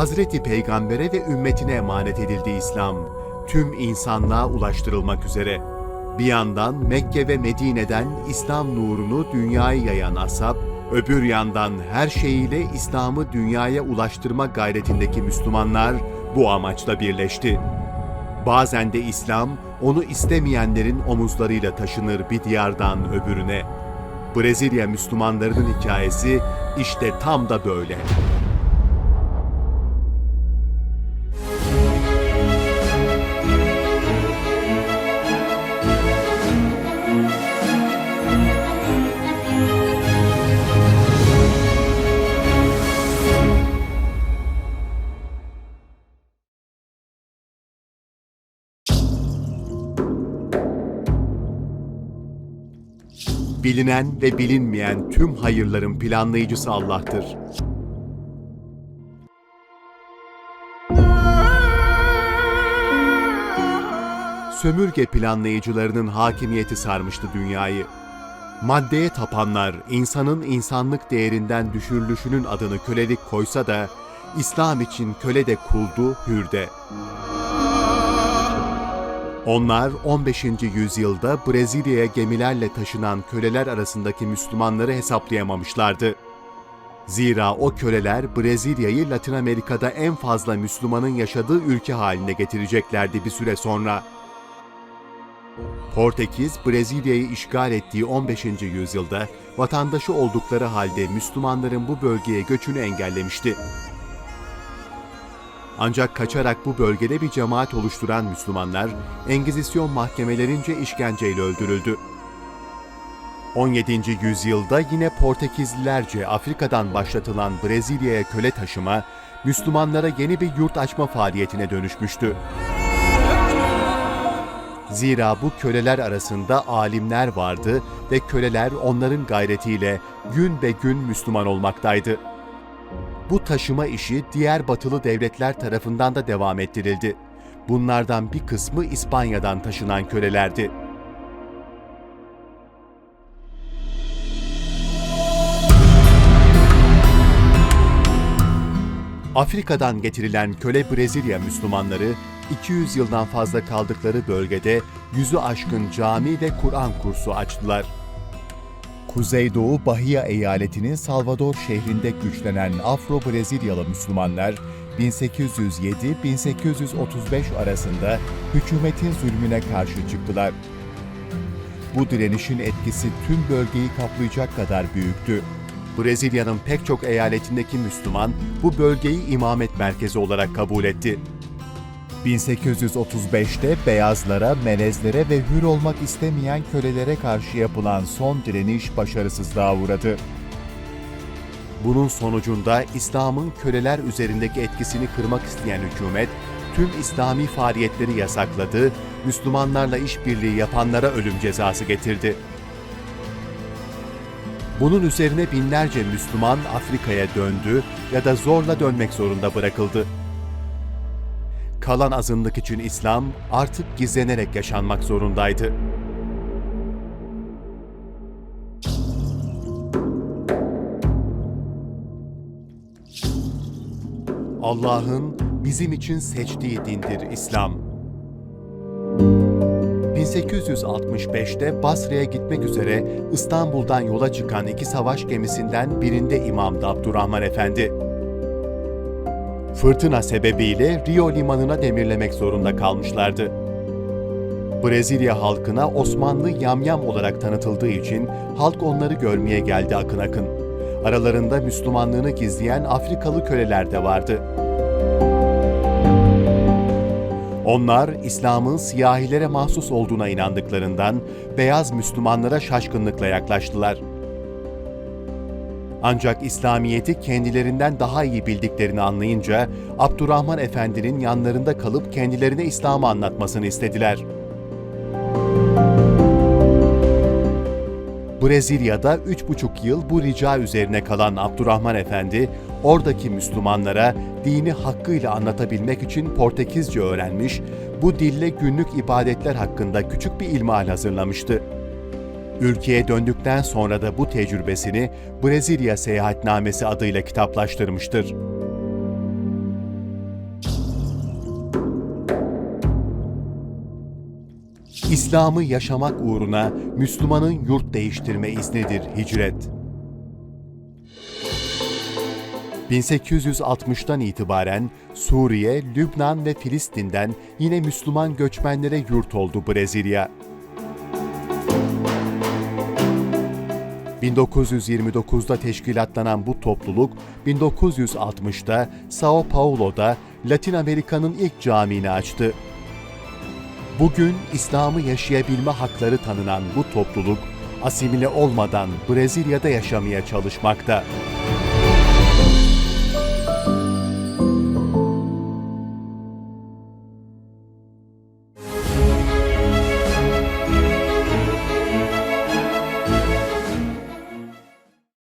Hazreti Peygamber'e ve ümmetine emanet edildi İslam. Tüm insanlığa ulaştırılmak üzere. Bir yandan Mekke ve Medine'den İslam nurunu dünyaya yayan ashab, öbür yandan her şeyiyle İslam'ı dünyaya ulaştırma gayretindeki Müslümanlar bu amaçla birleşti. Bazen de İslam, onu istemeyenlerin omuzlarıyla taşınır bir diyardan öbürüne. Brezilya Müslümanlarının hikayesi işte tam da böyle. Bilinen ve bilinmeyen tüm hayırların planlayıcısı Allah'tır. Sömürge planlayıcılarının hakimiyeti sarmıştı dünyayı. Maddeye tapanlar insanın insanlık değerinden düşürülüşünün adını kölelik koysa da İslam için köle de kuldu, hürde. Onlar 15. yüzyılda Brezilya'ya gemilerle taşınan köleler arasındaki Müslümanları hesaplayamamışlardı. Zira o köleler Brezilya'yı Latin Amerika'da en fazla Müslümanın yaşadığı ülke haline getireceklerdi bir süre sonra. Portekiz, Brezilya'yı işgal ettiği 15. yüzyılda vatandaşı oldukları halde Müslümanların bu bölgeye göçünü engellemişti. Ancak kaçarak bu bölgede bir cemaat oluşturan Müslümanlar, Engizisyon mahkemelerince işkenceyle öldürüldü. 17. yüzyılda yine Portekizlilerce Afrika'dan başlatılan Brezilya'ya köle taşıma, Müslümanlara yeni bir yurt açma faaliyetine dönüşmüştü. Zira bu köleler arasında alimler vardı ve köleler onların gayretiyle gün be gün Müslüman olmaktaydı. Bu taşıma işi diğer batılı devletler tarafından da devam ettirildi. Bunlardan bir kısmı İspanya'dan taşınan kölelerdi. Afrika'dan getirilen köle Brezilya Müslümanları 200 yıldan fazla kaldıkları bölgede yüzü aşkın cami ve Kur'an kursu açtılar. Kuzeydoğu Bahia eyaletinin Salvador şehrinde güçlenen Afro-Brezilyalı Müslümanlar 1807-1835 arasında hükümetin zulmüne karşı çıktılar. Bu direnişin etkisi tüm bölgeyi kaplayacak kadar büyüktü. Brezilya'nın pek çok eyaletindeki Müslüman bu bölgeyi imamet merkezi olarak kabul etti. 1835'te beyazlara, melezlere ve hür olmak istemeyen kölelere karşı yapılan son direniş başarısızlığa uğradı. Bunun sonucunda İslam'ın köleler üzerindeki etkisini kırmak isteyen hükümet, tüm İslami faaliyetleri yasakladı, Müslümanlarla işbirliği yapanlara ölüm cezası getirdi. Bunun üzerine binlerce Müslüman Afrika'ya döndü ya da zorla dönmek zorunda bırakıldı. Kalan azınlık için İslam artık gizlenerek yaşanmak zorundaydı. Allah'ın bizim için seçtiği dindir İslam. 1865'te Basra'ya gitmek üzere İstanbul'dan yola çıkan iki savaş gemisinden birinde İmamdı Abdurrahman Efendi. Fırtına sebebiyle Rio limanına demirlemek zorunda kalmışlardı. Brezilya halkına Osmanlı yamyam olarak tanıtıldığı için halk onları görmeye geldi akın akın. Aralarında Müslümanlığını gizleyen Afrikalı köleler de vardı. Onlar İslam'ın siyahilere mahsus olduğuna inandıklarından beyaz Müslümanlara şaşkınlıkla yaklaştılar. Ancak İslamiyet'i kendilerinden daha iyi bildiklerini anlayınca Abdurrahman Efendi'nin yanlarında kalıp kendilerine İslam'ı anlatmasını istediler. Brezilya'da üç buçuk yıl bu rica üzerine kalan Abdurrahman Efendi, oradaki Müslümanlara dini hakkıyla anlatabilmek için Portekizce öğrenmiş, bu dille günlük ibadetler hakkında küçük bir ilmihal hazırlamıştı. Ülkeye döndükten sonra da bu tecrübesini Brezilya Seyahatnamesi adıyla kitaplaştırmıştır. İslam'ı yaşamak uğruna Müslümanın yurt değiştirme iznidir hicret. 1860'tan itibaren Suriye, Lübnan ve Filistin'den yine Müslüman göçmenlere yurt oldu Brezilya. 1929'da teşkilatlanan bu topluluk 1960'da Sao Paulo'da Latin Amerika'nın ilk camiini açtı. Bugün İslam'ı yaşayabilme hakları tanınan bu topluluk asimile olmadan Brezilya'da yaşamaya çalışmakta.